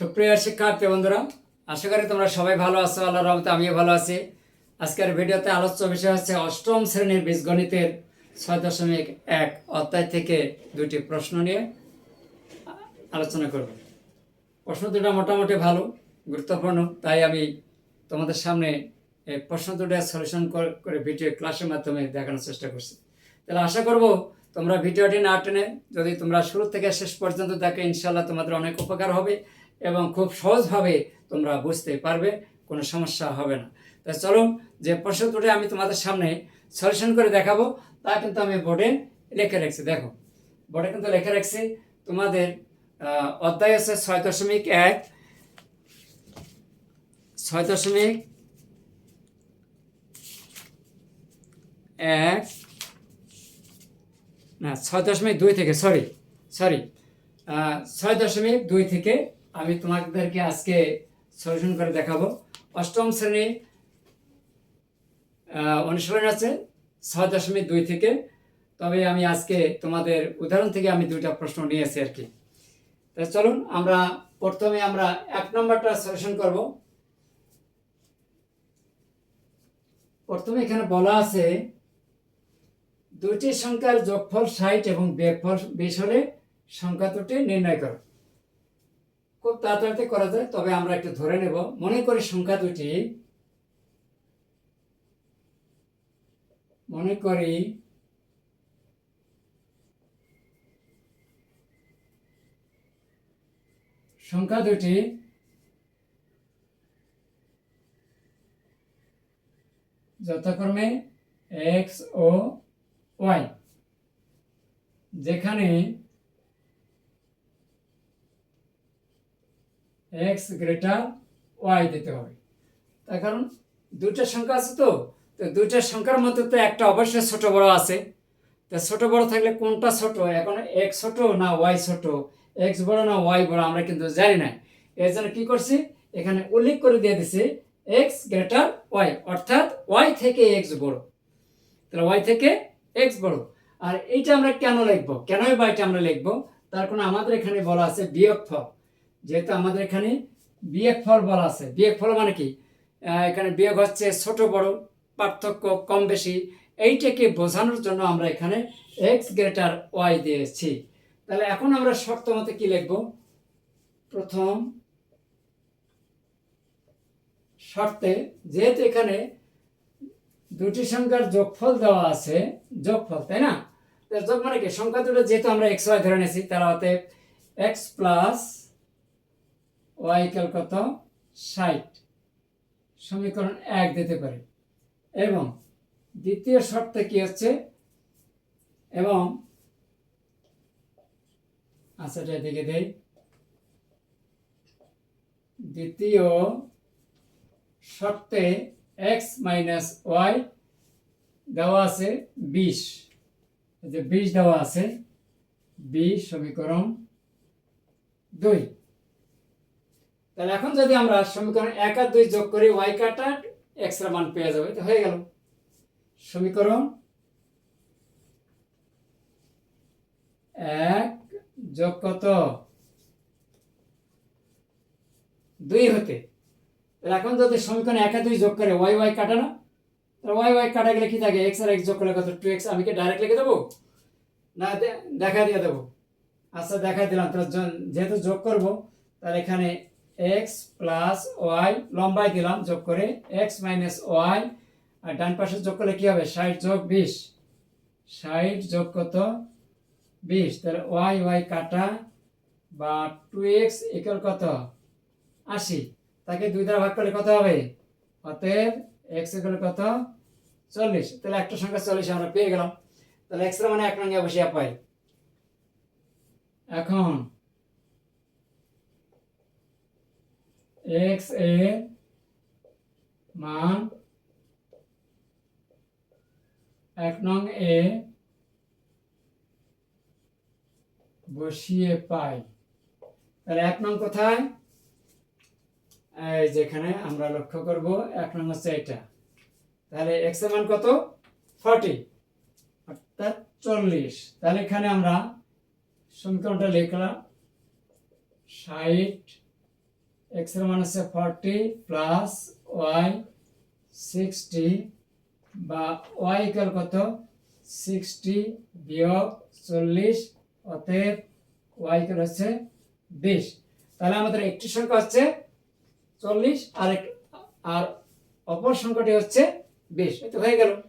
সুপ্রিয় শিক্ষার্থী বন্ধুরা, আশা করি তোমরা সবাই ভালো আছো আল্লাহ রহমতে আমিও ভালো আছি। আজকের ভিডিওতে আলোচ্য বিষয় হচ্ছে অষ্টম শ্রেণির বীজগণিতের ছয় দশমিক এক অধ্যায় থেকে দুটি প্রশ্ন নিয়ে আলোচনা করব। প্রশ্ন দুটো মোটামুটি ভালো, গুরুত্বপূর্ণ, তাই আমি তোমাদের সামনে এই প্রশ্ন দুটো সলিউশন করে ভিডিও ক্লাসের মাধ্যমে দেখানোর চেষ্টা করছি। তাহলে আশা করব তোমরা ভিডিওটি না টেনে যদি তোমরা শুরু থেকে শেষ পর্যন্ত দেখো ইনশাল্লাহ তোমাদের অনেক উপকার হবে। এবং খুব সহজভাবে তোমরা বুঝতে পারবে, কোনো সমস্যা হবে না। তা চলো, যে প্রশ্ন দুটো আমি তোমাদের সামনে সলিউশন করে দেখাবো, তা কিন্তু আমি বোর্ডে লিখে রাখছি। দেখো বোর্ডে কিন্তু লিখে রাখছি, তোমাদের অধ্যায় আছে ছয় দশমিক এক। ছয় দশমিক এক, না, ছয় দশমিক দুই থেকে সরি সরি ছয় দশমিক দুই থেকে আমি তোমাদেরকে আজকে সলিউশন করে দেখাবো। অষ্টম শ্রেণি অনুশীলন আছে ছয় দশমিক দুই থেকে। তবে আমি আজকে তোমাদের উদাহরণ থেকে আমি দুইটা প্রশ্ন নিয়েছি আর কি। তা চলুন, আমরা প্রথমে আমরা এক নম্বরটা সলিউশন করব। প্রথমে এখানে বলা আছে, দুইটি সংখ্যার যোগফল ষাট এবং বিয়োগফল বিশ হলে সংখ্যা দুটি নির্ণয় করো। খুব তাড়াতাড়ি করা যায়, তবে আমরা একটু ধরে নেব। মনে করি সংখ্যা দুটি। মনে করি সংখ্যা দুটি। যথাক্রমে এক্স ও ওয়াই, যেখানে এক্স গ্রেটার ওয়াই দিতে হবে। তার কারণ দুইটা সংখ্যা আছে তো তো দুইটা সংখ্যার মধ্যে তো একটা অবশ্যই ছোট বড় আছে। তা ছোট বড় থাকলে কোনটা ছোট? এখন এক্স ছোট না ওয়াই ছোট? এক্স বড় না ওয়াই বড় আমরা কিন্তু জানি না। এর জন্য কি করছি? এখানে উল্লেখ করে দিয়ে দিছি এক্স গ্রেটার ওয়াই, অর্থাৎ ওয়াই থেকে এক্স বড়। তাহলে ওয়াই থেকে এক্স বড়। আর এইটা আমরা কেন লিখব? কেনই বা এটা আমরা লিখব? তার কোনো আমাদের এখানে বলা আছে বিয়োগ ফল। যেহেতু আমাদের এখানে বিয়োগ ফল বলা আছে। বিয়োগ ফল মানে কি? এখানে বিয়োগ হচ্ছে ছোট, বড়, পার্থক্য কম, বেশি। এইটাকে বোঝানোর জন্য আমরা এখানে এক্স গ্রেটার ওয়াই দিয়েছি। তাহলে এখন আমরা শর্ত মতে কি লিখব? প্রথম শর্তে যেহেতু এখানে দুটি সংখ্যার যোগফল দেওয়া আছে, যোগফল, তাই না? যোগ মানে কি? সংখ্যা দুটো যেহেতু আমরা এক্স ওয়াই ধরে নিয়েছি, তাহলে অতএব এক্স প্লাস ওয়াই ইকাল কত? ষাট। সমীকরণ এক দিতে পারে। এবং দ্বিতীয় শর্তে কি হচ্ছে এবং আচ্ছা দিকে দেই। দ্বিতীয় শর্তে এক্স মাইনাস ওয়াই দেওয়া আছে বিশ। যে বিশ দেওয়া আছে, বিশ সমীকরণ দুই। তাহলে এখন যদি আমরা সমীকরণ এক আর দুই যোগ করি ওয়াই কাটা এক্সের মান পেয়ে যাবে। তো হয়ে গেল। সমীকরণ এক যোগ কত? দুই হতে। তাহলে এখন যদি সমীকরণ এক আর দুই যোগ করে ওয়াই ওয়াই কাটা না, তাহলে ওয়াই ওয়াই কাটা গেলে কি থাকে? এক্স আর এক্স যোগ করলে কত? টু এক্স আমি কি ডাইরেক্ট লিখে দেবো? না দেখা দিয়ে দেবো। আচ্ছা দেখা দিলাম। তো যেহেতু যোগ করব, তাহলে এখানে এক্স প্লাস ওয়াই লম্বাই দিলাম যোগ করে এক্স মাইনাস ওয়াই আর ডান পাশে যোগ করলে কি হবে? ষাট যোগ বিশ। ষাট যোগ কত? বিশ। তাহলে ওয়াই ওয়াই কাটা বা টু এক্স ইকুয়াল কত? আশি। তাকে দুই দ্বারা ভাগ করলে কত হবে? অতএব এক্স ইকুয়াল কত? চল্লিশ। তাহলে একটা সংখ্যা চল্লিশ আমরা পেয়ে গেলাম। তাহলে এক্স মানে এক রঙে বসিয়ে পাই এখন এক্সের মান এক নং এ বসিয়ে পাই। তাহলে এক নং কোথায়? যেখানে আমরা লক্ষ্য করব, এক নং হচ্ছে এটা। তাহলে এক্সের মান কত? ফর্টি। অর্থাৎ চল্লিশ। তাহলে এখানে আমরা সমীকরণটা লিখলাম। ষাট যোগ বিশ সমান কত চল্লিশ তাহলে এক্সের মান হচ্ছে ফর্টি প্লাস ওয়াই সিক্সটি বা ওয়াই ইকাল কত? সিক্সটি বিয়োগ চল্লিশ, অতএব ওয়াই ইকাল হচ্ছে বিশ। তাহলে আমাদের একটি সংখ্যা হচ্ছে চল্লিশ আর এক- আর অপর সংখ্যাটি হচ্ছে বিশ। এতে হয়ে গেল।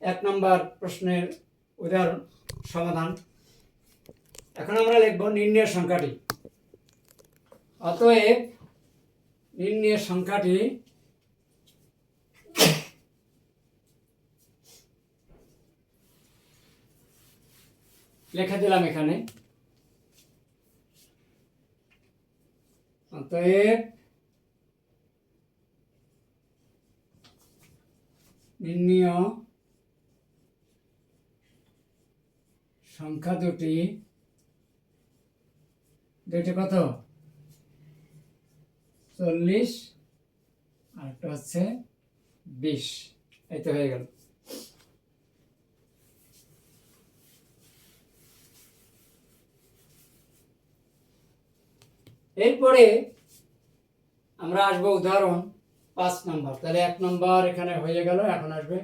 এক নম্বর প্রশ্নের উদাহরণ, সমাধান। এখন আমরা লিখব নির্ণয় সংখ্যাটি। অতএব নির্ণয় সংখ্যাটি লেখা দিলাম এখানে। অতএব নির্ণীয় সংখ্যা দুটি দুটি কত? চল্লিশ আর একটা হচ্ছে বিশ। এই তো হয়ে গেল। এরপরে আমরা আসব উদাহরণ পাঁচ নাম্বার। তাহলে এক নাম্বার এখানে হয়ে গেল, এখন আসবে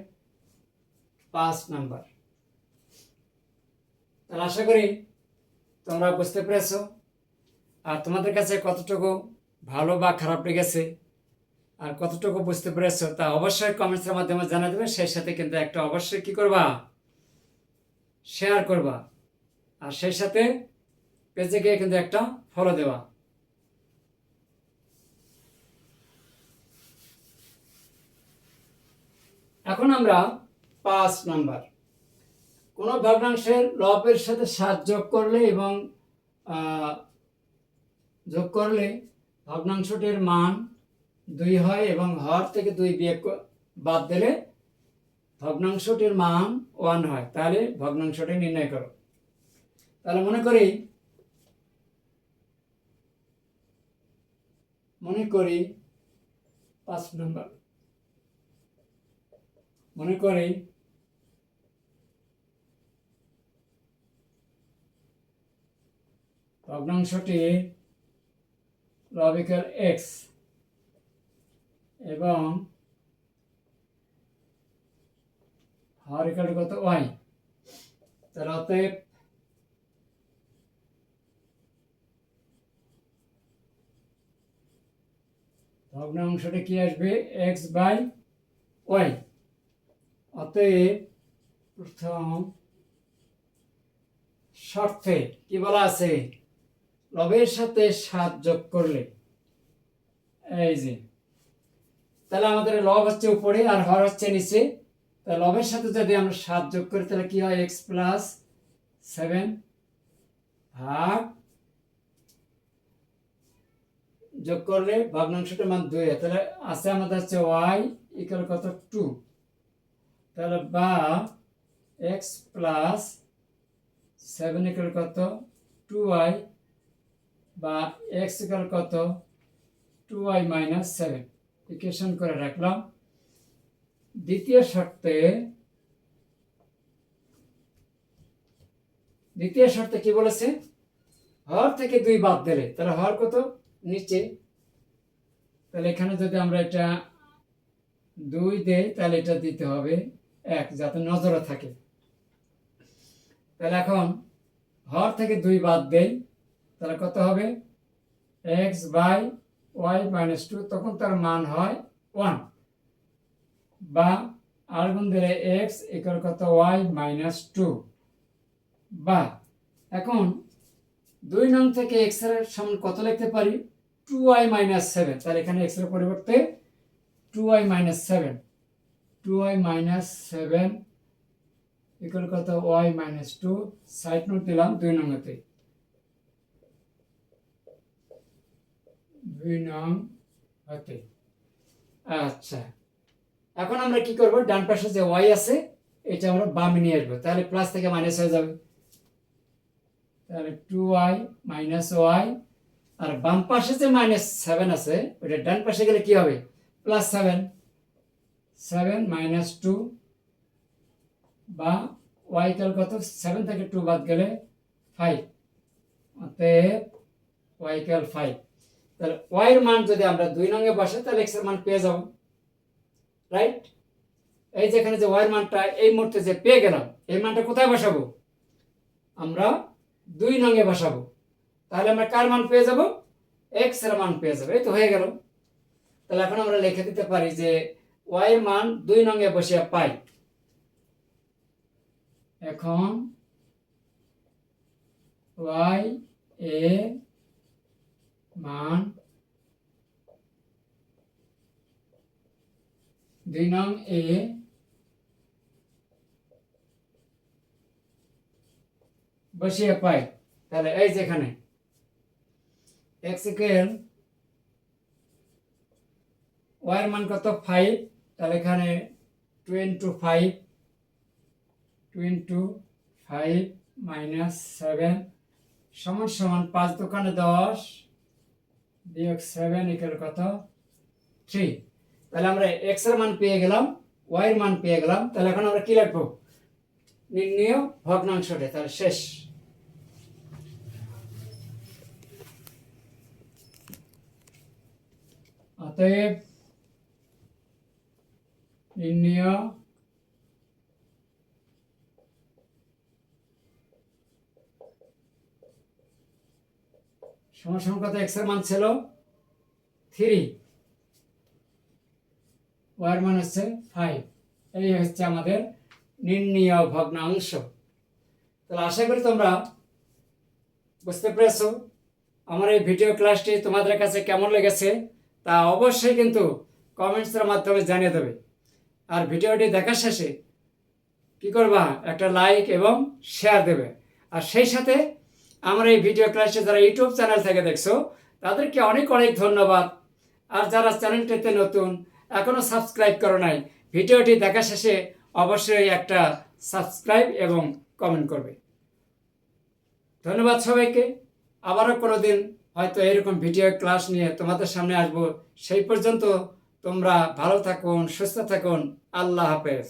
পাঁচ নাম্বার। তাহলে আশা করি তোমরা বুঝতে পেরেছ। আর তোমাদের কাছে কতটুকু ভালো বা খারাপ লেগেছে? আর কতটুকু বুঝতে পেরেছ? তা অবশ্যই কমেন্টসের মাধ্যমে জানা দেবে। সেই সাথে কিন্তু একটা অবশ্যই কি করবা? শেয়ার করবা। আর সেই সাথে পেজে গিয়ে কিন্তু একটা ফলো দেওয়া এখন আমরা পাঁচ নাম্বার। কোনো ভগ্নাংশের লবের সাথে সাত যোগ করলে এবং যোগ করলে ভগ্নাংশটির মান দুই হয় এবং হর থেকে দুই বিয়োগ ক- বাদ দিলে ভগ্নাংশটির মান ওয়ান হয়। তাহলে ভগ্নাংশটি নির্ণয় করো। তাহলে মনে করি মনে করি পাঁচ নম্বর। মনে করি ভগ্নাংশটি লবিক্যাল এক্স এবং হরিকাল কত? ওয়াই। তাহলে অতএব ভগ্নাংশটি কি আসবে? X by Y. অতএব প্রথম শর্তে কি বলা আছে? লবের সাথে সাত যোগ করলে, এই যে, তাহলে আমাদের লব হচ্ছে উপরে আর হর হচ্ছে নিচে। তা লবের সাথে যদি আমরা সাত যোগ করি, তাহলে কি হয়? এক্স প্লাস সেভেন ভাগ যোগ করলে ভগ্নাংশটার মান দুই। তাহলে আছে আমাদের হচ্ছে ওয়াই ইকুয়াল কত? টু তাহলে বা এক্স প্লাস সেভেন ইকুয়াল কত? টু ওয়াই বা এক্স ইকুয়াল কত? Two Y minus seven equation করে রাখলাম। দ্বিতীয় শর্তে দ্বিতীয় শর্তে কি বলেছে? হর থেকে দুই বাদ দিলে, তাহলে হর কত? নিচে। তাহলে এখানে যদি আমরা এটা দুই দেই, তাহলে এটা দিতে হবে এক, যাতে নজরে থাকে। তাহলে এখন হর থেকে দুই বাদ দেই তাহলে কত হবে? X by Y minus two তখন তার মান হয় ওয়ান বা আর গুণ দিলে এক্স ইকুয়াল কত? ওয়াই মাইনাস টু বা এখন দুই নং থেকে এক্সের সমান কত লিখতে পারি? টু ওয়াই মাইনাস সেভেন তাহলে এখানে এক্সের পরিবর্তে two Y minus seven two Y minus seven equal কত? Y minus two side note দিলাম দুই নংতে দুই হতে। আচ্ছা এখন আমরা কি করব? ডান পাশে যে ওয়াই আছে, এটা আমরা বামে নিয়ে আসব। তাহলে প্লাস থেকে মাইনাস হয়ে যাবে। তাহলে টু ওয়াই মাইনাস ওয়াই আর বাম পাশে যে মাইনাস সেভেন আছে, ওটা ডান পাশে গেলে কি হবে? Plus seven seven minus two বা ওয়াই কাল কত? সেভেন থেকে টু বাদ গেলে ফাইভ অতএব ওয়াই কাল ফাইভ তাহলে ওয়াই এর মান যদি আমরা দুই নঙ্গে বসে তাহলে এক্সের মান পেয়ে যাব। রাইট এই যেখানে যে ওয়াই এর মানটা এই মুহূর্তে যে পেয়ে গেলাম, এই মানটা কোথায় বসাবো? আমরা দুই নঙ্গে বসাবো। তাহলে আমরা কার মান পেয়ে যাব? এক্সের মান পেয়ে যাব। এই তো হয়ে গেল। তাহলে এখন আমরা লিখে দিতে পারি যে ওয়াই মান দুই নঙ্গে বসিয়ে পাই। এখন ওয়াই এ মান দুই নং এ বসিয়ে পাই। তাহলে এই যেখানে এক্স ইকুয়াল ওয়াই মান কত? ফাইভ তাহলে এখানে two into five two into five minus seven সমান সমান পাঁচ দোকানে দশ। বিয়োগ সেভেন ইকুয়াল কত? থ্রি তাহলে আমরা এক্সের মান পেয়ে গেলাম ওয়াই এর মান পেয়ে গেলাম, তাহলে এখন আমরা কি লিখব? নির্ণয় ভগ্নাংশটা, তাহলে শেষ। অতএব নির্ণয় সমসংখ্যাত এক্সের মান ছিল থ্রি ওয়ার মান হচ্ছে ফাইভ এই হচ্ছে আমাদের নির্ণীয় ভগ্নাংশ। তাহলে আশা করি তোমরা বুঝতে পেরেছ আমার এই ভিডিও ক্লাসটি তোমাদের কাছে কেমন লেগেছে তা অবশ্যই কিন্তু কমেন্টসের মাধ্যমে জানিয়ে দেবে। আর ভিডিওটি দেখার শেষে কি করবা? একটা লাইক এবং শেয়ার দেবে। আর সেই সাথে আমার এই ভিডিও ক্লাসে যারা ইউটিউব চ্যানেল থেকে দেখছ, তাদেরকে অনেক অনেক ধন্যবাদ। আর যারা চ্যানেলটিতে নতুন এখনও সাবস্ক্রাইব করো নাই, ভিডিওটি দেখা শেষে অবশ্যই একটা সাবস্ক্রাইব এবং কমেন্ট করবে। ধন্যবাদ সবাইকে। আবারও কোনো দিন হয়তো এরকম ভিডিও ক্লাস নিয়ে তোমাদের সামনে আসব। সেই পর্যন্ত তোমরা ভালো থাকুন, সুস্থ থাকুন। আল্লাহ হাফেজ।